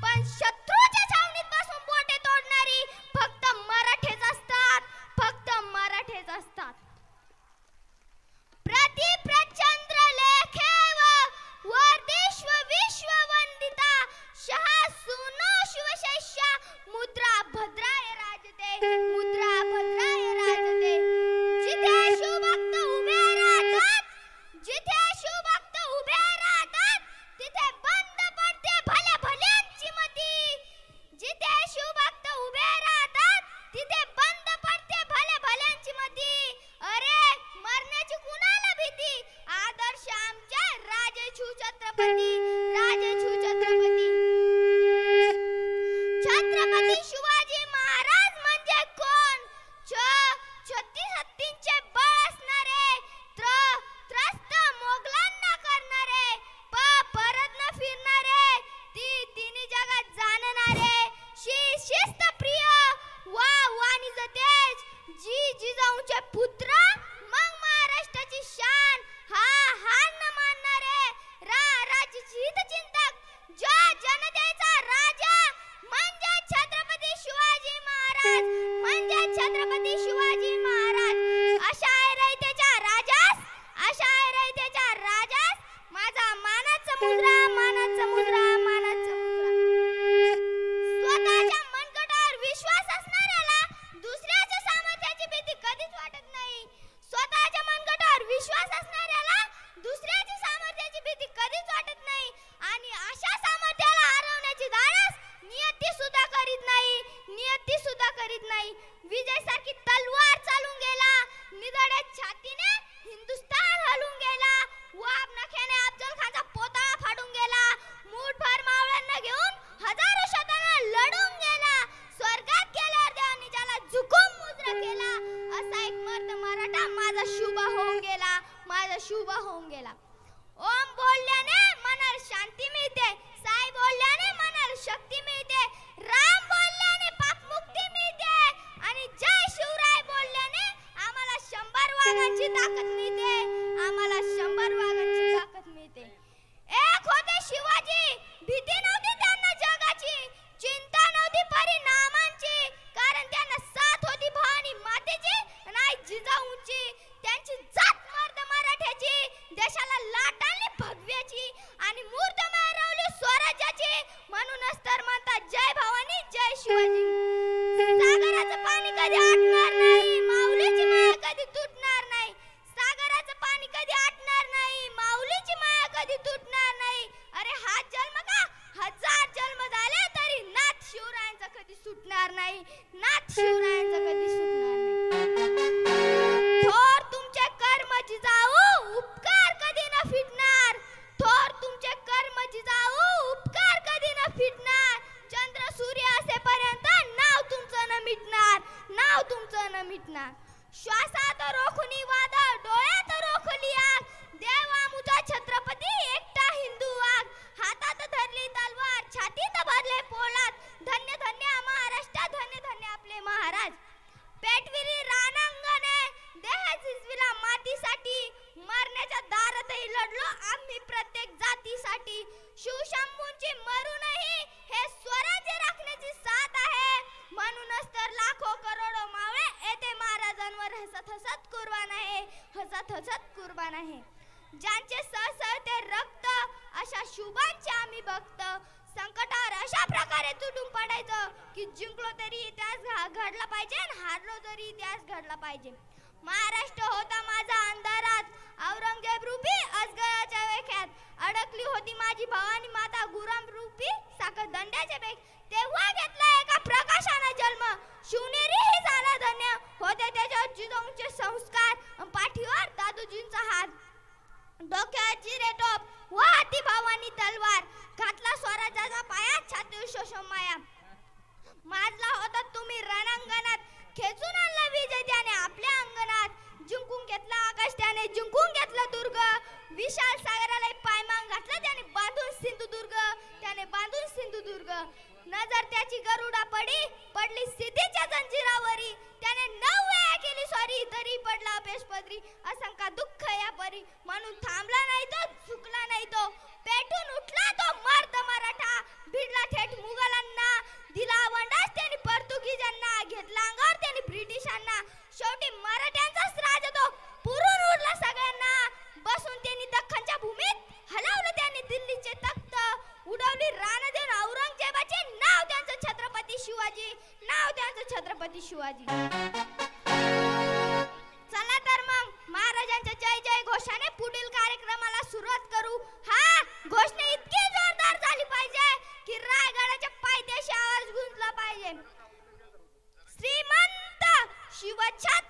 One shot. मुद्रा मानाचा मुद्रा मानाचा मुद्रा स्वतःच्या मनगटावर विश्वास असणाऱ्याला दुसऱ्याच्या सामर्थ्याची भीती कधीच वाटत नाही. स्वतःच्या मनगटावर विश्वास असणाऱ्याला सामर्थ्याची भीती कधीच वाटत नाही. आणि अशा सामर्थ्याला हरवण्याची धाडस नियती सुद्धा करीत नाही. नियती सुद्धा करीत नाही. विजय सारखी तलवार माझा शुभ होऊन गेला ओम बोलल्याने मनाला शांती मिळते साई बोलल्याने मनाला शक्ती मिळते भगव्याची आणि मूर्त मिळवली स्वराज्याची. म्हणूनच तर म्हणतात जय भवानी जय शिवाजी. सागराचं पाणी कधी आटणार नाही. श्वासात रोखुनी वादळ डोळ्यात रोखली आग. देवा मुझा छत्रपती एकटा हिंदू आग. हातात धरली तलवार छातीत भरले पोळात धन्य धन्य महाराष्ट्र धन्य धन्य आपले महाराज. पेटविरी रानांगणे देह झिजविला मातीसाठी. मरण्याच्या दारातही लढलो आम्ही प्रत्येक जातीसाठी. शिवशंभूंची मरूनही हे स्वराज्य राखण्याची साथ आहे म्हणूनच तर लाखो करोडो मावळे येथे महाराजांवर हसत हसत कुर्बान आहे हसत हसत कुर्बान आहे. ज्यांचे सळसळते रक्त अशा शुभांचे आम्ही भक्त. संकटावर अशा प्रकारे तुटून पडायचं की जिंकलो तरी इतिहास घडला पाहिजे आणि हारलो तरी इतिहास घडला पाहिजे. महाराष्ट्र डोक्याची रेटोप व हाती भावानी तलवार. घातला स्वराज्याचा पाया छाती शोषमाया माजला होता तुम्ही रणांगणात. खेचून आणला विजय त्याने आपल्या अंगणात. जिंकून घेतला आकाश त्याने जिंकून घेतलं दुर्ग. विशाल सागराला पायमान घातलं त्याने बांधून सिंधुदुर्ग. त्याने बांधून सिंधुदुर्ग. नजर त्याची गरुडा पडी पडली सिद्धीच्या जंजिरावरी. त्याने नऊ वेळा केली सॉरी तरी पडला पेशपत्री असंका दुःख या परी म्हणून थांबला नाही तो चुकला नाही तो. शिवाजी. चला तर मग महाराजांच्या जय जय घोषाने पुढील कार्यक्रमाला सुरुवात करू. हा घोषणा इतकी जोरदार झाली पाहिजे की रायगडाच्या पायथ्याशी आवाज गुंजला पाहिजे. श्रीमंत शिवछत्रपती